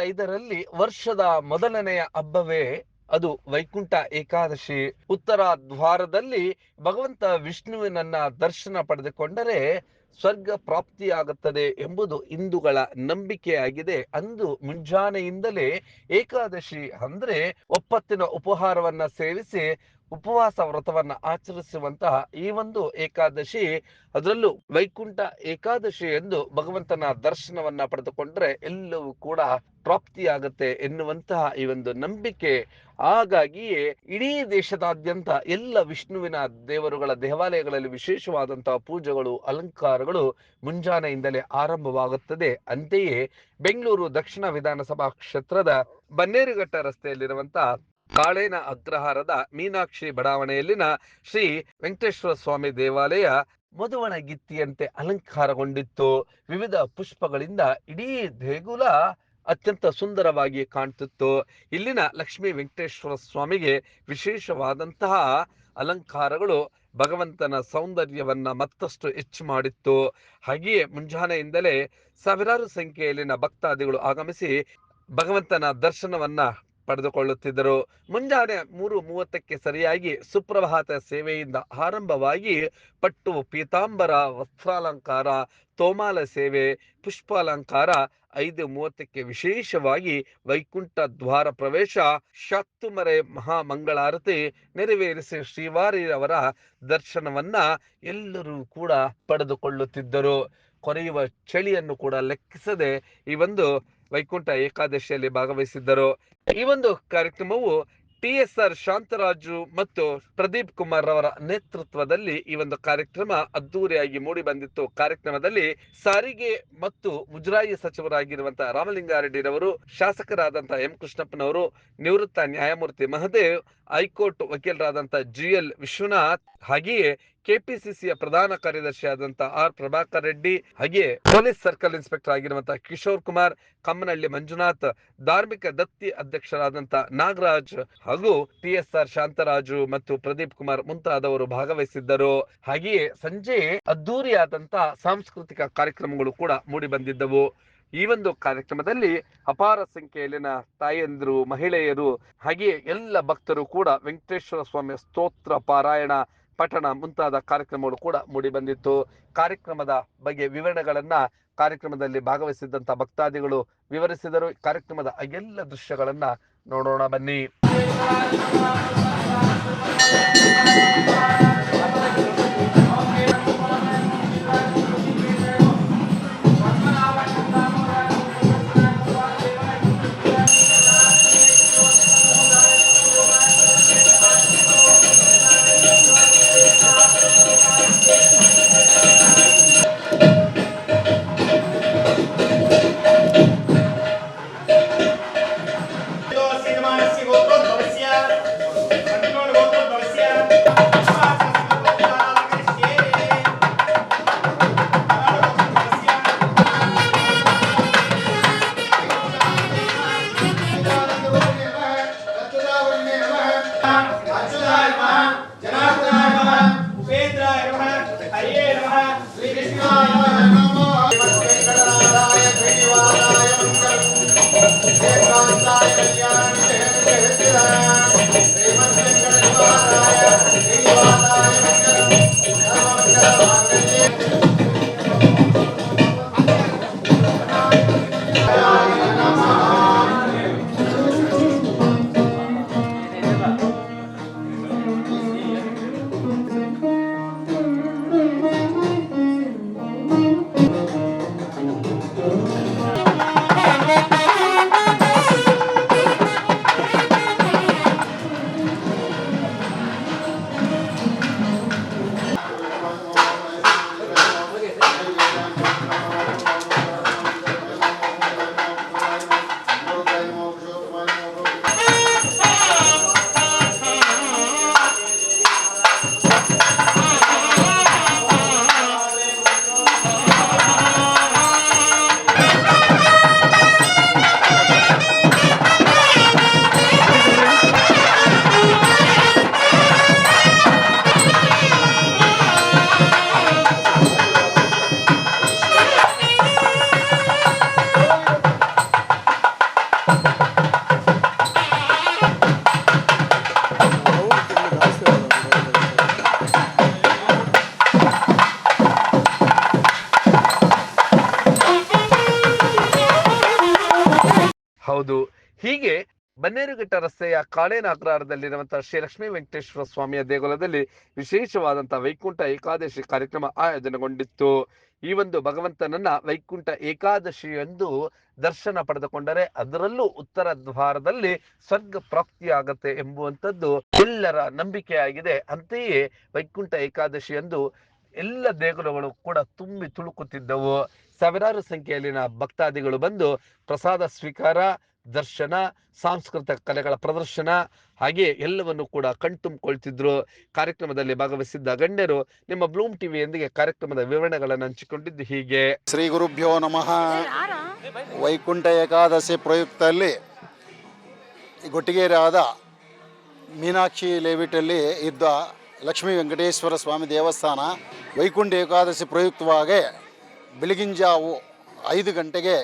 ಇಪ್ಪತ್ತೈದರಲ್ಲಿ ವರ್ಷದ ಮೊದಲನೆಯ ಹಬ್ಬವೇ ಅದು ವೈಕುಂಠ ಏಕಾದಶಿ. ಉತ್ತರ ದ್ವಾರದಲ್ಲಿ ಭಗವಂತ ವಿಷ್ಣುವಿನನ್ನ ದರ್ಶನ ಪಡೆದುಕೊಂಡರೆ ಸ್ವರ್ಗ ಪ್ರಾಪ್ತಿಯಾಗುತ್ತದೆ ಎಂಬುದು ಹಿಂದೂಗಳ ನಂಬಿಕೆಯಾಗಿದೆ ಅಂದು ಮುಂಜಾನೆಯಿಂದಲೇ ಏಕಾದಶಿ ಅಂದ್ರೆ ಒಪ್ಪತ್ತಿನ ಉಪಹಾರವನ್ನ ಸೇವಿಸಿ ಉಪವಾಸ ವ್ರತವನ್ನ ಆಚರಿಸುವಂತಹ ಈ ಒಂದು ಏಕಾದಶಿ, ಅದರಲ್ಲೂ ವೈಕುಂಠ ಏಕಾದಶಿ ಎಂದು ಭಗವಂತನ ದರ್ಶನವನ್ನ ಪಡೆದುಕೊಂಡ್ರೆ ಎಲ್ಲವೂ ಕೂಡ ಪ್ರಾಪ್ತಿಯಾಗತ್ತೆ ಎನ್ನುವಂತಹ ಈ ಒಂದು ನಂಬಿಕೆ. ಹಾಗಾಗಿಯೇ ಇಡೀ ದೇಶದಾದ್ಯಂತ ಎಲ್ಲ ವಿಷ್ಣುವಿನ ದೇವರುಗಳ ದೇವಾಲಯಗಳಲ್ಲಿ ವಿಶೇಷವಾದಂತಹ ಪೂಜೆಗಳು, ಅಲಂಕಾರಗಳು ಮುಂಜಾನೆಯಿಂದಲೇ ಆರಂಭವಾಗುತ್ತದೆ. ಅಂತೆಯೇ ಬೆಂಗಳೂರು ದಕ್ಷಿಣ ವಿಧಾನಸಭಾ ಕ್ಷೇತ್ರದ ಬನ್ನೇರುಘಟ್ಟ ರಸ್ತೆಯಲ್ಲಿರುವಂತಹ ಕಾಳೇನ ಅಗ್ರಹಾರದ ಮೀನಾಕ್ಷಿ ಬಡಾವಣೆಯಲ್ಲಿನ ಶ್ರೀ ವೆಂಕಟೇಶ್ವರ ಸ್ವಾಮಿ ದೇವಾಲಯ ಮಧುವಣ ಗಿತ್ತಿಯಂತೆ ಅಲಂಕಾರಗೊಂಡಿತ್ತು. ವಿವಿಧ ಪುಷ್ಪಗಳಿಂದ ಇಡೀ ದೇಗುಲ ಅತ್ಯಂತ ಸುಂದರವಾಗಿ ಕಾಣ್ತಿತ್ತು. ಇಲ್ಲಿನ ಲಕ್ಷ್ಮೀ ವೆಂಕಟೇಶ್ವರ ಸ್ವಾಮಿಗೆ ವಿಶೇಷವಾದಂತಹ ಅಲಂಕಾರಗಳು ಭಗವಂತನ ಸೌಂದರ್ಯವನ್ನ ಮತ್ತಷ್ಟು ಹೆಚ್ಚು ಮಾಡಿತ್ತು. ಹಾಗೆಯೇ ಮುಂಜಾನೆಯಿಂದಲೇ ಸಾವಿರಾರು ಸಂಖ್ಯೆಯಲ್ಲಿನ ಭಕ್ತಾದಿಗಳು ಆಗಮಿಸಿ ಭಗವಂತನ ದರ್ಶನವನ್ನ ಪಡೆದುಕೊಳ್ಳುತ್ತಿದ್ದರು. ಮುಂಜಾನೆ ಮೂರು ಮೂವತ್ತಕ್ಕೆ ಸರಿಯಾಗಿ ಸುಪ್ರಭಾತ ಸೇವೆಯಿಂದ ಆರಂಭವಾಗಿ ಪಟ್ಟು, ಪೀತಾಂಬರ, ವಸ್ತ್ರಾಲಂಕಾರ, ತೋಮಾಲ ಸೇವೆ, ಪುಷ್ಪಾಲಂಕಾರ, ಐದು ಮೂವತ್ತಕ್ಕೆ ವಿಶೇಷವಾಗಿ ವೈಕುಂಠ ದ್ವಾರ ಪ್ರವೇಶ, ಶಾಕ್ತುಮರೆ ಮಹಾಮಂಗಳಾರತಿ ನೆರವೇರಿಸಿ ಶ್ರೀವಾರಿಯವರ ದರ್ಶನವನ್ನ ಎಲ್ಲರೂ ಕೂಡ ಪಡೆದುಕೊಳ್ಳುತ್ತಿದ್ದರು. ಕೊರೆಯುವ ಚಳಿಯನ್ನು ಕೂಡ ಲೆಕ್ಕಿಸದೆ ಈ ಒಂದು ವೈಕುಂಠ ಏಕಾದಶಿಯಲ್ಲಿ ಭಾಗವಹಿಸಿದ್ದರು. ಈ ಒಂದು ಕಾರ್ಯಕ್ರಮವು ಟಿ ಎಸ್ ಆರ್ ಶಾಂತರಾಜು ಮತ್ತು ಪ್ರದೀಪ್ ಕುಮಾರ್ ಅವರ ನೇತೃತ್ವದಲ್ಲಿ ಈ ಒಂದು ಕಾರ್ಯಕ್ರಮ ಅದ್ದೂರಿಯಾಗಿ ಮೂಡಿ ಬಂದಿತ್ತು. ಕಾರ್ಯಕ್ರಮದಲ್ಲಿ ಸಾರಿಗೆ ಮತ್ತು ಮುಜರಾಯಿ ಸಚಿವರಾಗಿರುವಂತಹ ರಾಮಲಿಂಗಾರೆಡ್ಡಿರವರು ಶಾಸಕರಾದಂತಹ ಎಂ ಕೃಷ್ಣಪ್ಪನವರು, ನಿವೃತ್ತ ನ್ಯಾಯಮೂರ್ತಿ Mahadev high court ವಕೀಲರಾದಂತ G L Vishwanath ಹಾಗೆಯೇ ಕೆಪಿಸಿಸಿಯ ಪ್ರಧಾನ ಕಾರ್ಯದರ್ಶಿ ಆದಂತಹ ಆರ್ ಪ್ರಭಾಕರ್ ರೆಡ್ಡಿ ಹಾಗೆಯೇ ಪೊಲೀಸ್ ಸರ್ಕಲ್ ಇನ್ಸ್ಪೆಕ್ಟರ್ ಆಗಿರುವಂತಹ ಕಿಶೋರ್ ಕುಮಾರ್, ಕಮ್ಮನಹಳ್ಳಿ ಮಂಜುನಾಥ್, ಧಾರ್ಮಿಕ ದತ್ತಿ ಅಧ್ಯಕ್ಷರಾದಂತ ನಾಗರಾಜ್ ಹಾಗೂ ಟಿ ಆರ್ ಶಾಂತರಾಜು ಮತ್ತು ಪ್ರದೀಪ್ ಕುಮಾರ್ ಮುಂತಾದವರು ಭಾಗವಹಿಸಿದ್ದರು. ಹಾಗೆಯೇ ಸಂಜೆ ಅದ್ದೂರಿಯಾದಂತಹ ಸಾಂಸ್ಕೃತಿಕ ಕಾರ್ಯಕ್ರಮಗಳು ಕೂಡ ಮೂಡಿ ಬಂದಿದ್ದವು. ಈ ಒಂದು ಕಾರ್ಯಕ್ರಮದಲ್ಲಿ ಅಪಾರ ಸಂಖ್ಯೆಯಲ್ಲಿನ ತಾಯಂದಿರು, ಮಹಿಳೆಯರು, ಹಾಗೆಯೇ ಎಲ್ಲ ಭಕ್ತರು ಕೂಡ ವೆಂಕಟೇಶ್ವರ ಸ್ವಾಮಿಯ ಸ್ತೋತ್ರ, ಪಾರಾಯಣ, ಪಠಣ ಮುಂತಾದ ಕಾರ್ಯಕ್ರಮಗಳು ಕೂಡ ಮೂಡಿ ಬಂದಿತ್ತು. ಕಾರ್ಯಕ್ರಮದ ಬಗ್ಗೆ ವಿವರಣೆಗಳನ್ನ ಕಾರ್ಯಕ್ರಮದಲ್ಲಿ ಭಾಗವಹಿಸಿದ್ದಂತ ಭಕ್ತಾದಿಗಳು ವಿವರಿಸಿದರು. ಕಾರ್ಯಕ್ರಮದ ಎಲ್ಲ ದೃಶ್ಯಗಳನ್ನ ನೋಡೋಣ ಬನ್ನಿ. ಬನ್ನೇರುಘಟ್ಟ ರಸ್ತೆಯ ಕಾಳೇನ ಅಗ್ರಹಾರದಲ್ಲಿರುವಂತಹ ಶ್ರೀ ಲಕ್ಷ್ಮೀ ವೆಂಕಟೇಶ್ವರ ಸ್ವಾಮಿಯ ದೇಗುಲದಲ್ಲಿ ವಿಶೇಷವಾದಂತಹ ವೈಕುಂಠ ಏಕಾದಶಿ ಕಾರ್ಯಕ್ರಮ ಆಯೋಜನೆಗೊಂಡಿತ್ತು. ಈ ಒಂದು ಭಗವಂತನನ್ನ ವೈಕುಂಠ ಏಕಾದಶಿಯಂದು ದರ್ಶನ ಪಡೆದುಕೊಂಡರೆ ಅದರಲ್ಲೂ ಉತ್ತರ ದ್ವಾರದಲ್ಲಿ ಸ್ವರ್ಗ ಪ್ರಾಪ್ತಿಯಾಗತ್ತೆ ಎಂಬುವಂಥದ್ದು ಎಲ್ಲರ ನಂಬಿಕೆಯಾಗಿದೆ. ಅಂತೆಯೇ ವೈಕುಂಠ ಏಕಾದಶಿಯಂದು ಎಲ್ಲ ದೇಗುಲಗಳು ಕೂಡ ತುಂಬಿ ತುಳುಕುತ್ತಿದ್ದವು. ಸಾವಿರಾರು ಸಂಖ್ಯೆಯಲ್ಲಿನ ಭಕ್ತಾದಿಗಳು ಬಂದು ಪ್ರಸಾದ ಸ್ವೀಕಾರ ದರ್ಶನ ಸಾಂಸ್ಕೃತಿಕ ಕಲೆಗಳ ಪ್ರದರ್ಶನ ಹಾಗೆ ಎಲ್ಲವನ್ನು ಕೂಡ ಕಣ್ತುಂಬಿಕೊಳ್ತಿದ್ರು. ಕಾರ್ಯಕ್ರಮದಲ್ಲಿ ಭಾಗವಹಿಸಿದ್ದ ಗಣ್ಯರು ನಿಮ್ಮ ಬ್ಲೂಮ್ ಟಿವಿಯೊಂದಿಗೆ ಕಾರ್ಯಕ್ರಮದ ವಿವರಣೆಗಳನ್ನು ಹಂಚಿಕೊಂಡಿದ್ದು ಹೀಗೆ. ಶ್ರೀ ಗುರುಭ್ಯೋ ನಮಃ. ವೈಕುಂಠ ಏಕಾದಶಿ ಪ್ರಯುಕ್ತದಲ್ಲಿ ಅಲ್ಲಿ ಗೊಟ್ಟಿಗೆರಾದ ಮೀನಾಕ್ಷಿ ಲೇವಿಟಲ್ಲಿ ಇದ್ದ ಲಕ್ಷ್ಮೀ ವೆಂಕಟೇಶ್ವರ ಸ್ವಾಮಿ ದೇವಸ್ಥಾನ ವೈಕುಂಠ ಏಕಾದಶಿ ಪ್ರಯುಕ್ತವಾಗಿ ಬೆಳಗಿನ ಜಾವು ಐದು ಗಂಟೆಗೆ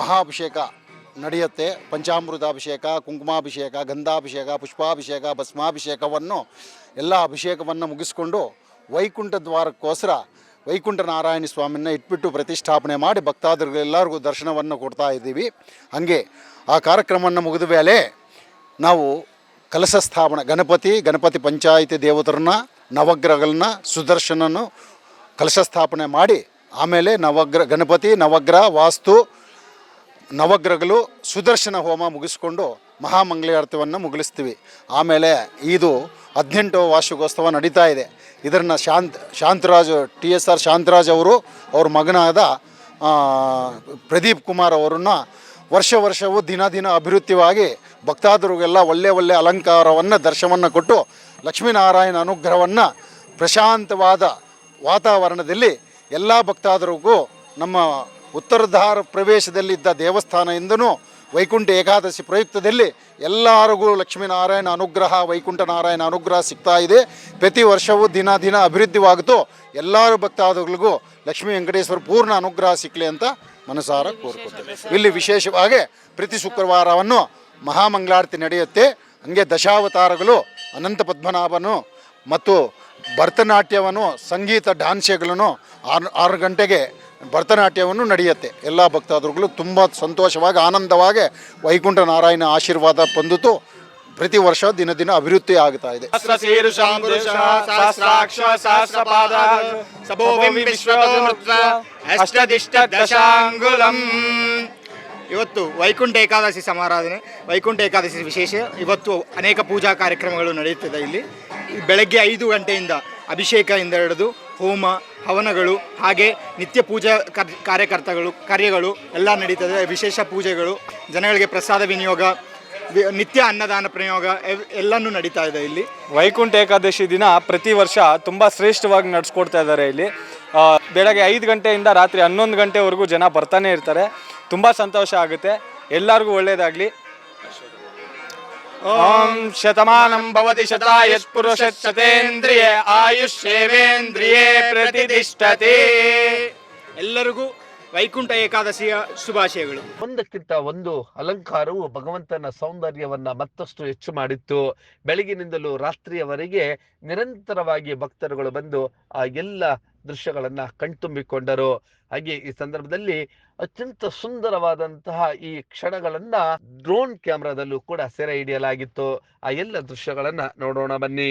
ಮಹಾಭಿಷೇಕ ನಡೆಯುತ್ತೆ. ಪಂಚಾಮೃತಾಭಿಷೇಕ, ಕುಂಕುಮಾಭಿಷೇಕ, ಗಂಧಾಭಿಷೇಕ, ಪುಷ್ಪಾಭಿಷೇಕ, ಭಸ್ಮಾಭಿಷೇಕವನ್ನು ಎಲ್ಲ ಅಭಿಷೇಕವನ್ನು ಮುಗಿಸ್ಕೊಂಡು ವೈಕುಂಠ ದ್ವಾರಕ್ಕೋಸ್ಕರ ವೈಕುಂಠ ನಾರಾಯಣ ಸ್ವಾಮಿನ ಇಟ್ಬಿಟ್ಟು ಪ್ರತಿಷ್ಠಾಪನೆ ಮಾಡಿ ಭಕ್ತಾದಿಗಳೆಲ್ಲರಿಗೂ ದರ್ಶನವನ್ನು ಕೊಡ್ತಾ ಇದ್ದೀವಿ. ಹಾಗೆ ಆ ಕಾರ್ಯಕ್ರಮವನ್ನು ಮುಗಿದ ಮೇಲೆ ನಾವು ಕಲಶ ಸ್ಥಾಪನೆ, ಗಣಪತಿ ಗಣಪತಿ ಪಂಚಾಯಿತಿ ದೇವತರನ್ನ, ನವಗ್ರಹಗಳನ್ನ, ಸುದರ್ಶನನ್ನು ಕಲಶ ಸ್ಥಾಪನೆ ಮಾಡಿ ಆಮೇಲೆ ನವಗ್ರ, ಗಣಪತಿ, ನವಗ್ರಹ, ವಾಸ್ತು ನವಗ್ರಹಗಳು ಸುದರ್ಶನ ಹೋಮ ಮುಗಿಸ್ಕೊಂಡು ಮಹಾಮಂಗಳಾರತಿವನ್ನು ಮುಗಿಸ್ತೀವಿ. ಆಮೇಲೆ ಇದು ಹದಿನೆಂಟು ವಾರ್ಷಿಕೋತ್ಸವ ನಡೀತಾ ಇದೆ. ಇದನ್ನು Shanth, Shantharaj, T S R Shantharaj ಅವರು, ಅವ್ರ ಮಗನಾದ ಪ್ರದೀಪ್ ಕುಮಾರ್ ಅವರನ್ನು ವರ್ಷ ವರ್ಷವೂ ದಿನ ದಿನ ಅಭಿವೃದ್ಧಿವಾಗಿ ಭಕ್ತಾದರಿಗೆಲ್ಲ ಒಳ್ಳೆ ಒಳ್ಳೆ ಅಲಂಕಾರವನ್ನು, ದರ್ಶನವನ್ನು ಕೊಟ್ಟು ಲಕ್ಷ್ಮೀನಾರಾಯಣ ಅನುಗ್ರಹವನ್ನು ಪ್ರಶಾಂತವಾದ ವಾತಾವರಣದಲ್ಲಿ ಎಲ್ಲ ಭಕ್ತಾದರಿಗೂ ನಮ್ಮ ಉತ್ತರಧಾರ ಪ್ರವೇಶದಲ್ಲಿದ್ದ ದೇವಸ್ಥಾನದಿಂದನೂ ವೈಕುಂಠ ಏಕಾದಶಿ ಪ್ರಯುಕ್ತದಲ್ಲಿ ಎಲ್ಲರಿಗೂ ಲಕ್ಷ್ಮೀನಾರಾಯಣ ಅನುಗ್ರಹ, ವೈಕುಂಠ ನಾರಾಯಣ ಅನುಗ್ರಹ ಸಿಗ್ತಾ ಇದೆ. ಪ್ರತಿ ವರ್ಷವೂ ದಿನ ದಿನ ಅಭಿವೃದ್ಧಿವಾಗುತ್ತೋ ಎಲ್ಲರೂ ಭಕ್ತಾದಿಗಳಿಗೂ ಲಕ್ಷ್ಮೀ ವೆಂಕಟೇಶ್ವರ ಪೂರ್ಣ ಅನುಗ್ರಹ ಸಿಕ್ಕಲಿ ಅಂತ ಮನಸಾರ ಕೋರ್ಕೊಳ್ತೇವೆ ಇಲ್ಲಿ ವಿಶೇಷವಾಗಿ ಪ್ರತಿ ಶುಕ್ರವಾರವನ್ನು ಮಹಾಮಂಗಳಾರತಿ ನಡೆಯುತ್ತೆ. ಹಂಗೆ ದಶಾವತಾರಗಳು, ಅನಂತ ಪದ್ಮನಾಭನು ಮತ್ತು ಭರತನಾಟ್ಯವನ್ನು, ಸಂಗೀತ, ಡಾನ್ಸೆಗಳನ್ನು ಆರು ಆರು ಗಂಟೆಗೆ ಭರತನಾಟ್ಯವನ್ನು ನಡೆಯುತ್ತೆ. ಎಲ್ಲ ಭಕ್ತಾದರುಗಳು ತುಂಬ ಸಂತೋಷವಾಗಿ, ಆನಂದವಾಗಿ ವೈಕುಂಠ ನಾರಾಯಣ ಆಶೀರ್ವಾದ ಪಂದುತು. ಪ್ರತಿ ವರ್ಷ ದಿನ ದಿನ ಅಭಿವೃದ್ಧಿ ಆಗ್ತಾ ಇದೆ. ಇವತ್ತು ವೈಕುಂಠ ಏಕಾದಶಿ ಸಮಾರಾಧನೆ, ವೈಕುಂಠ ಏಕಾದಶಿ ವಿಶೇಷ. ಇವತ್ತು ಅನೇಕ ಪೂಜಾ ಕಾರ್ಯಕ್ರಮಗಳು ನಡೆಯುತ್ತದೆ ಇಲ್ಲಿ. ಬೆಳಗ್ಗೆ ಐದು ಗಂಟೆಯಿಂದ ಅಭಿಷೇಕದಿಂದ ಹಿಡಿದು ಹೋಮ, ಹವನಗಳು, ಹಾಗೆ ನಿತ್ಯ ಪೂಜಾ ಕರ್- ಕಾರ್ಯಕರ್ತಗಳು, ಕಾರ್ಯಗಳು ಎಲ್ಲ ನಡೀತದೆ. ವಿಶೇಷ ಪೂಜೆಗಳು, ಜನಗಳಿಗೆ ಪ್ರಸಾದ ವಿನಿಯೋಗ ನಿತ್ಯ ಅನ್ನದಾನ ಪ್ರಯೋಗ ಎಲ್ಲನೂ ನಡೀತಾ ಇದೆ ಇಲ್ಲಿ. ವೈಕುಂಠ ಏಕಾದಶಿ ದಿನ ಪ್ರತಿ ವರ್ಷ ತುಂಬ ಶ್ರೇಷ್ಠವಾಗಿ ನಡೆಸ್ಕೊಡ್ತಾ ಇದ್ದಾರೆ ಇಲ್ಲಿ. ಬೆಳಗ್ಗೆ ಐದು ಗಂಟೆಯಿಂದ ರಾತ್ರಿ ಹನ್ನೊಂದು ಗಂಟೆವರೆಗೂ ಜನ ಬರ್ತಾನೆ ಇರ್ತಾರೆ. ತುಂಬ ಸಂತೋಷ ಆಗುತ್ತೆ. ಎಲ್ಲರಿಗೂ ಒಳ್ಳೆಯದಾಗಲಿ ಭವತಿ ಶತಾಯತ್ ಪುರುಷ ಶತೇಂದ್ರಿಯ ಆಯುಷ್ಯೇವೇಂದ್ರಿಯೇ ಪ್ರತಿಷ್ಠತೆ ಎಲ್ಲರಿಗೂ ವೈಕುಂಠ ಏಕಾದಶಿಯ ಶುಭಾಶಯಗಳು. ಒಂದಕ್ಕಿಂತ ಒಂದು ಅಲಂಕಾರವು ಭಗವಂತನ ಸೌಂದರ್ಯವನ್ನ ಮತ್ತಷ್ಟು ಹೆಚ್ಚು ಮಾಡಿತ್ತು. ಬೆಳಗಿನಿಂದಲೂ ರಾತ್ರಿಯವರೆಗೆ ನಿರಂತರವಾಗಿ ಭಕ್ತರುಗಳು ಬಂದು ಆ ಎಲ್ಲ ದೃಶ್ಯಗಳನ್ನ ಕಣ್ತುಂಬಿಕೊಂಡರು. ಹಾಗೆ ಈ ಸಂದರ್ಭದಲ್ಲಿ ಅತ್ಯಂತ ಸುಂದರವಾದಂತಹ ಈ ಕ್ಷಣಗಳನ್ನ ಡ್ರೋನ್ ಕ್ಯಾಮ್ರಾದಲ್ಲೂ ಕೂಡ ಸೆರೆ ಹಿಡಿಯಲಾಗಿತ್ತು. ಆ ಎಲ್ಲ ದೃಶ್ಯಗಳನ್ನ ನೋಡೋಣ ಬನ್ನಿ.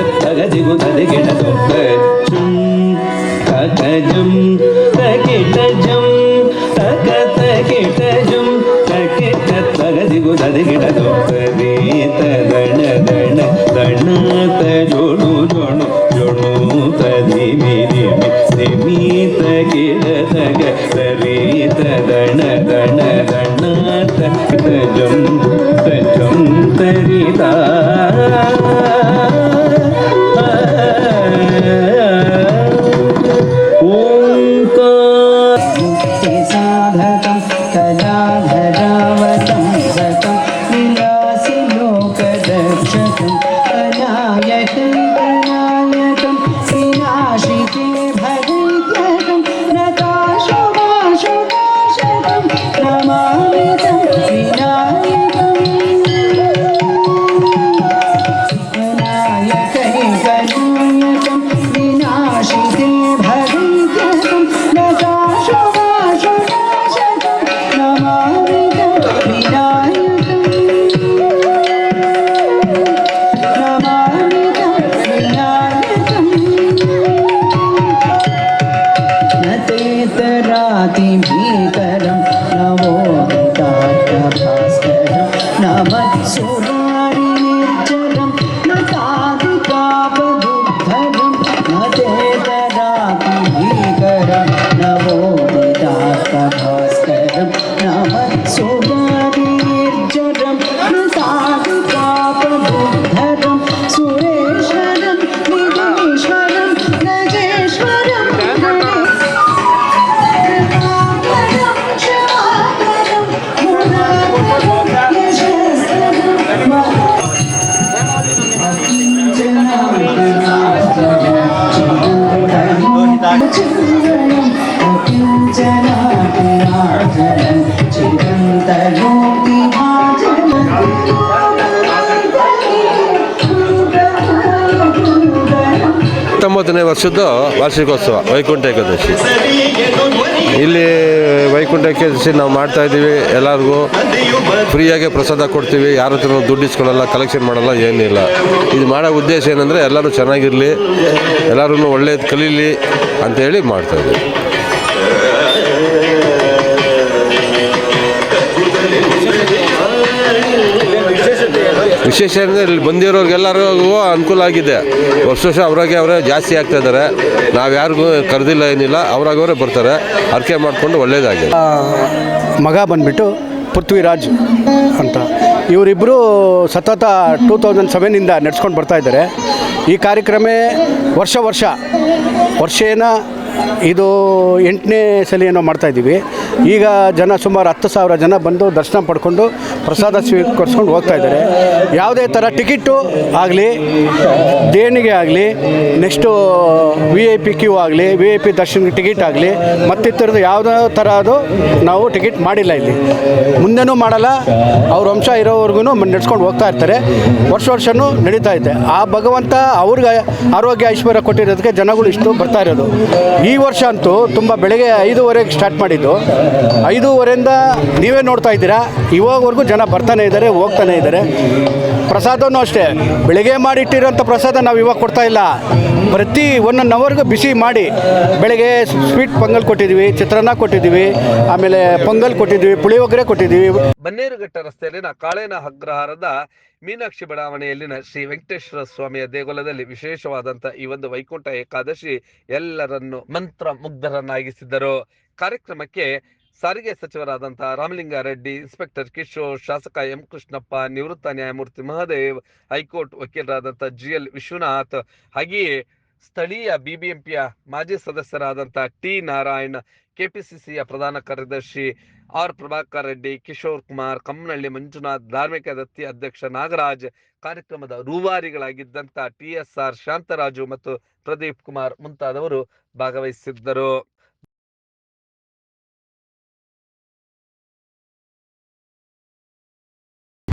കരിതാ ating ಹತ್ತೊಂಬತ್ತನೇ ವರ್ಷದ್ದು ವಾರ್ಷಿಕೋತ್ಸವ, ವೈಕುಂಠ ಏಕಾದಶಿ. ಇಲ್ಲಿ ವೈಕುಂಠ ಏಕಾದಶಿ ನಾವು ಮಾಡ್ತಾ ಇದ್ದೀವಿ ಎಲ್ಲರಿಗೂ. ಫ್ರೀಯಾಗಿ ಪ್ರಸಾದ ಕೊಡ್ತೀವಿ, ಯಾರ ಹತ್ರ ದುಡ್ಡು ಇಸ್ಕೊಳ್ಳಲ್ಲ ಕಲೆಕ್ಷನ್ ಮಾಡಲ್ಲ, ಏನಿಲ್ಲ. ಇದು ಮಾಡೋ ಉದ್ದೇಶ ಏನಂದರೆ ಎಲ್ಲರೂ ಚೆನ್ನಾಗಿರಲಿ ಎಲ್ಲರೂ ಒಳ್ಳೇದು ಕಲೀಲಿ ಅಂತೇಳಿ ಮಾಡ್ತಾ ವಿಶೇಷ ಅಂದರೆ ಇಲ್ಲಿ ಬಂದಿರೋರಿಗೆಲ್ಲರಿಗೂ ಅನುಕೂಲ ಆಗಿದೆ. ವರ್ಷ ವರ್ಷ ಅವ್ರಾಗೆ ಅವರೇ ಜಾಸ್ತಿ ಆಗ್ತಾ ಇದ್ದಾರೆ. ನಾವು ಯಾರಿಗೂ ಕರೆದಿಲ್ಲ ಏನಿಲ್ಲ, ಅವ್ರಾಗವರೇ ಬರ್ತಾರೆ. ಅರ್ಕೆ ಮಾಡಿಕೊಂಡು ಒಳ್ಳೇದಾಗಿದೆ. ಮಗ ಬಂದ್ಬಿಟ್ಟು ಪೃಥ್ವಿರಾಜ್ ಅಂತ. ಇವರಿಬ್ಬರು ಸತತ ಟೂ ತೌಸಂಡ್ ಸೆವೆನಿಂದ ನಡೆಸ್ಕೊಂಡು ಬರ್ತಾ ಇದ್ದಾರೆ. ಈ ಕಾರ್ಯಕ್ರಮ ವರ್ಷ ವರ್ಷ, ವರ್ಷೇನ ಇದು ಎಂಟನೇ ಸಲ ಏನೋ ಮಾಡ್ತಾಯಿದ್ದೀವಿ ಈಗ ಜನ ಸುಮಾರು ಹತ್ತು ಸಾವಿರ ಜನ ಬಂದು ದರ್ಶನ ಪಡ್ಕೊಂಡು ಪ್ರಸಾದ ಸ್ವೀಕರಿಸ್ಕೊಂಡು ಹೋಗ್ತಾ ಇದ್ದಾರೆ. ಯಾವುದೇ ಥರ ಟಿಕೆಟು ಆಗಲಿ, ದೇಣಿಗೆ ಆಗಲಿ, next V I P queue ಆಗಲಿ ವಿ ಐ ಪಿ ದರ್ಶನ ಟಿಕೆಟ್ ಆಗಲಿ, ಮತ್ತಿತರದ್ದು ಥರ ಅದು ನಾವು ಟಿಕೆಟ್ ಮಾಡಿಲ್ಲ ಇಲ್ಲಿ. ಮುಂದೆನೂ ಮಾಡಲ್ಲ, ಅವ್ರ ವಂಶ ಇರೋವರೆಗೂ ನಡ್ಸ್ಕೊಂಡು ಹೋಗ್ತಾ ಇರ್ತಾರೆ. ವರ್ಷ ವರ್ಷವೂ ನಡೀತಾ ಇದೆ. ಆ ಭಗವಂತ ಅವ್ರಿಗೆ ಆರೋಗ್ಯ ಐಶ್ವರ್ಯ ಕೊಟ್ಟಿರೋದಕ್ಕೆ ಜನಗಳು ಇಷ್ಟು ಬರ್ತಾ ಇರೋದು. ಈ ವರ್ಷ ಅಂತೂ ತುಂಬ ಬೆಳಗ್ಗೆ ಐದೂವರೆಗೆ ಸ್ಟಾರ್ಟ್ ಮಾಡಿದ್ದು. ಐದೂವರೆಯಿಂದ ನೀವೇ ನೋಡ್ತಾ ಇದ್ದೀರಾ? ಇವಾಗವರೆಗೂ ಜನ ಬರ್ತಾನೆ ಇದ್ದಾರೆ, ಹೋಗ್ತಾನೆ ಇದ್ದಾರೆ. ಪ್ರಸಾದನೂ ಅಷ್ಟೇ. ಬೆಳಗ್ಗೆ ಮಾಡಿಟ್ಟಿರೋಂಥ ಪ್ರಸಾದ ನಾವು ಇವಾಗ ಕೊಡ್ತಾ ಇಲ್ಲ. ಪ್ರತಿ ಒನ್ ಅವರ್ಗೂ ಬಿಸಿ ಮಾಡಿ ಬೆಳಗ್ಗೆ ಸ್ವೀಟ್ ಪೊಂಗಲ್ ಕೊಟ್ಟಿದ್ದೀವಿ, ಚಿತ್ರಾನ್ನ ಕೊಟ್ಟಿದ್ದೀವಿ, ಆಮೇಲೆ ಪೊಂಗಲ್ ಕೊಟ್ಟಿದ್ದೀವಿ, ಪುಳಿಯೋಗರೆ ಕೊಟ್ಟಿದ್ದೀವಿ. ಬನ್ನೇರುಘಟ್ಟ ರಸ್ತೆಯಲ್ಲಿನ ಕಾಳೇನ ಅಗ್ರಹಾರದ ಮೀನಾಕ್ಷಿ ಬಡಾವಣೆಯಲ್ಲಿನ ಶ್ರೀ ವೆಂಕಟೇಶ್ವರ ಸ್ವಾಮಿಯ ದೇಗುಲದಲ್ಲಿ ವಿಶೇಷವಾದಂತಹ ಈ ಒಂದು ವೈಕುಂಠ ಏಕಾದಶಿ ಎಲ್ಲರನ್ನು ಮಂತ್ರ ಮುಗ್ಧರನ್ನಾಗಿಸಿದ್ದರು ಕಾರ್ಯಕ್ರಮಕ್ಕೆ ಸಾರಿಗೆ ಸಚಿವರಾದಂತಹ ರಾಮಲಿಂಗಾರೆಡ್ಡಿ, ಇನ್ಸ್ಪೆಕ್ಟರ್ ಕಿಶೋರ್, ಶಾಸಕ ಎಂ ಕೃಷ್ಣಪ್ಪ ನಿವೃತ್ತ ನ್ಯಾಯಮೂರ್ತಿ Mahadev, high court ವಕೀಲರಾದಂತಹ G L Vishwanath, ಹಾಗೆಯೇ ಸ್ಥಳೀಯ ಬಿಬಿಎಂಪಿಯ ಮಾಜಿ ಸದಸ್ಯರಾದಂತಹ ಟಿ ನಾರಾಯಣ್, ಕೆಪಿಸಿಸಿಯ ಪ್ರಧಾನ ಕಾರ್ಯದರ್ಶಿ ಆರ್ ಪ್ರಭಾಕರ್ ರೆಡ್ಡಿ, ಕಿಶೋರ್ ಕುಮಾರ್, ಕಮ್ಮನಹಳ್ಳಿ ಮಂಜುನಾಥ್, ಧಾರ್ಮಿಕ ದತ್ತಿ ಅಧ್ಯಕ್ಷ ನಾಗರಾಜ್, ಕಾರ್ಯಕ್ರಮದ ರೂವಾರಿಗಳಾಗಿದ್ದಂತ ಟಿ ಆರ್ ಶಾಂತರಾಜು ಮತ್ತು ಪ್ರದೀಪ್ ಕುಮಾರ್ ಮುಂತಾದವರು ಭಾಗವಹಿಸಿದ್ದರು.